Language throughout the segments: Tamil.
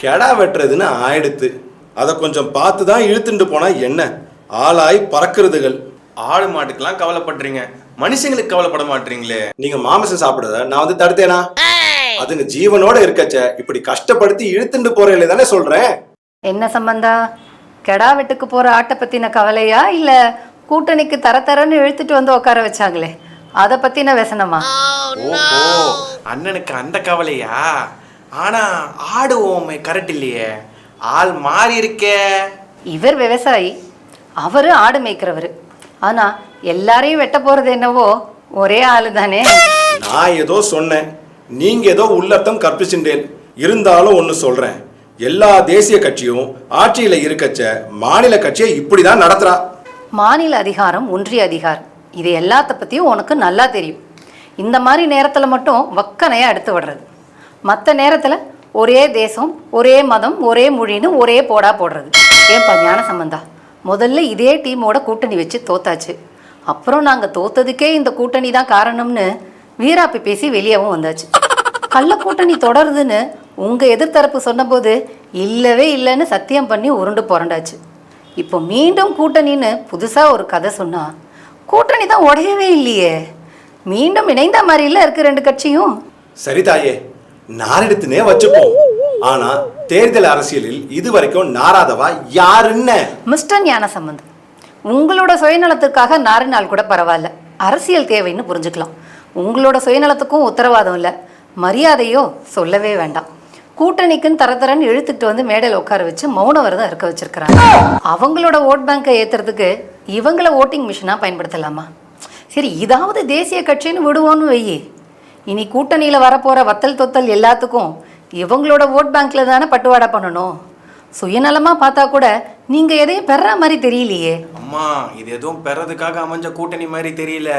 கெடா வெட்டுறதுன்னு ஆயிடுத்து. அதை கொஞ்சம் பார்த்து தான் இழுத்துட்டு போனா என்ன? ஆளாய் பறக்கிறதுகள். ஆடு மாட்டுக்கெல்லாம் கவலைப்படுறீங்க. மனுஷங்களுக்கு கவலைப்பட மாட்டீங்களே. நீங்க மாமிசம் சாப்பிடுறத நான் வந்து தடுத்தேனா? அதுங்க ஜீவனோட இருக்கச்ச இப்படி கஷ்டப்படுத்தி இழுத்துட்டு போறேன் தானே சொல்றேன். என்ன சம்பந்தா? கெடா வெட்டுக்கு போற ஆட்டை பத்தின கவலையா? இல்ல கூட்டணிக்கு தர தரன்னு இழுத்துட்டு வந்து உட்கார வச்சாங்களே. அதை பத்தின व्यசனமா ஓஹோ. அண்ணனுக்கு அந்த கவலையா? ஆனா ஆடு ஓமை கரெக்ட் இல்லையே ஆள் மாறி இருக்கே. இவர் விவசாயி அவரு ஆடு மேய்க்கிறவர். ஆனா எல்லாரையும் வெட்ட போறது என்னவோ ஒரே ஆளு தானே நான் ஏதோ சொன்னேன். நீங்க ஏதோ உள்ளர்த்தம் கற்பிச்சுட்டேன் இருந்தாலும் ஒன்னு சொல்றேன். எல்லா தேசிய கட்சியும் ஆட்சியில இருக்கச்ச மாநில கட்சியை இப்படிதான் நடத்துறா. மாநில அதிகாரம் ஒன்றிய அதிகாரம். இது எல்லாத்த பத்தியும் உனக்கு நல்லா தெரியும். இந்த மாதிரி நேரத்துல மட்டும் வக்கனையா எடுத்து விடுறது. மற்ற நேரத்தில் ஒரே தேசம் ஒரே மதம் ஒரே மொழின்னு ஒரே போடா போடுறது. ஏன்பா ஞான சம்பந்தா? முதல்ல இதே டீமோட கூட்டணி வச்சு தோத்தாச்சு. அப்புறம் நாங்கள் தோத்ததுக்கே இந்த கூட்டணி தான் காரணம்னு வீராப்பி பேசி வெளியவும் வந்தாச்சு. கள்ள கூட்டணி தொடருதுன்னு உங்கள் எதிர்த்தரப்பு சொன்னபோது இல்லவே இல்லைன்னு சத்தியம் பண்ணி உருண்டு புரண்டாச்சு. இப்போ மீண்டும் கூட்டணின்னு புதுசாக ஒரு கதை சொன்னா கூட்டணி தான் உடையவே இல்லையே. மீண்டும் இணைந்த மாதிரில இருக்கு ரெண்டு கட்சியும். சரி தாயே. நாரெடுத்துனே வச்சுப்போம். ஆனா தேர்தல் அரசியலில் இதுவரைக்கும் நாராதவா யாருன்னு மிஸ்டர் ஞான சம்பந்த் உங்களோட சுயநலத்துக்காக நாரினால் கூட பரவாயில்ல. அரசியல் தேவைன்னு புரிஞ்சுக்கலாம். உங்களோட சுயநலத்துக்கும் உத்தரவாதம் இல்லை. மரியாதையோ சொல்லவே வேண்டாம். கூட்டணிக்குன்னு தரத்தரன் இழுத்துட்டு வந்து மேடையில் உட்கார வச்சு மௌன விரதம் இருக்க வச்சிருக்கிறாங்க. அவங்களோட ஓட் பேங்கை ஏத்துறதுக்கு இவங்கள ஓட்டிங் மிஷினாக பயன்படுத்தலாமா? சரி இதாவது தேசிய கட்சின்னு விடுவோன்னு வெயி. இனி கூட்டணியில் வரப்போகிற வத்தல் தொத்தல் எல்லாத்துக்கும் இவங்களோட ஓட் பேங்க்ல தானே பட்டுவாடா பண்ணணும். சுயநலமா பார்த்தா கூட நீங்க எதையும் பெற மாதிரி தெரியலையே. அம்மா இது எதுவும் பெறதுக்காக அமைஞ்ச கூட்டணி மாதிரி தெரியல.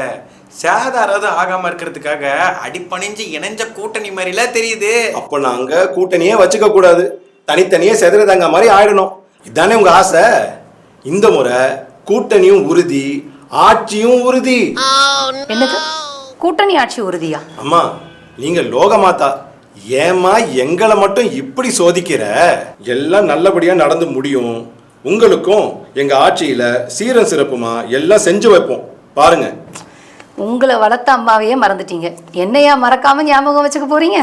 சேதாராவது ஆகாம இருக்கிறதுக்காக அடிப்பணிஞ்சு இணைஞ்ச கூட்டணி மாதிரில தெரியுது. அப்ப நாங்க கூட்டணியே வச்சுக்க கூடாது. தனித்தனியே செதறதாங்க மாதிரி ஆயிடணும். இதானே உங்க ஆசை? இந்த முறை கூட்டணியும் உறுதி ஆட்சியும் உறுதி. என்னது? கூட்டணி ஆட்சி உறுதியா? அம்மா நீங்க லோகமாதா ஏம்மா எங்களை மட்டும் இப்படி சோதிக்கிற? எல்லாம் நல்லபடியா நடந்து முடியும். உங்களுக்கும் எங்க ஆட்சியில சீரம் சிறப்புமா எல்லாம் செஞ்சு வைப்போம். பாருங்க. உங்களை வளர்த்த அம்மாவையே மறந்துட்டீங்க. என்னையா மறக்காம ஞாபகம் வச்சுக்க போறீங்க?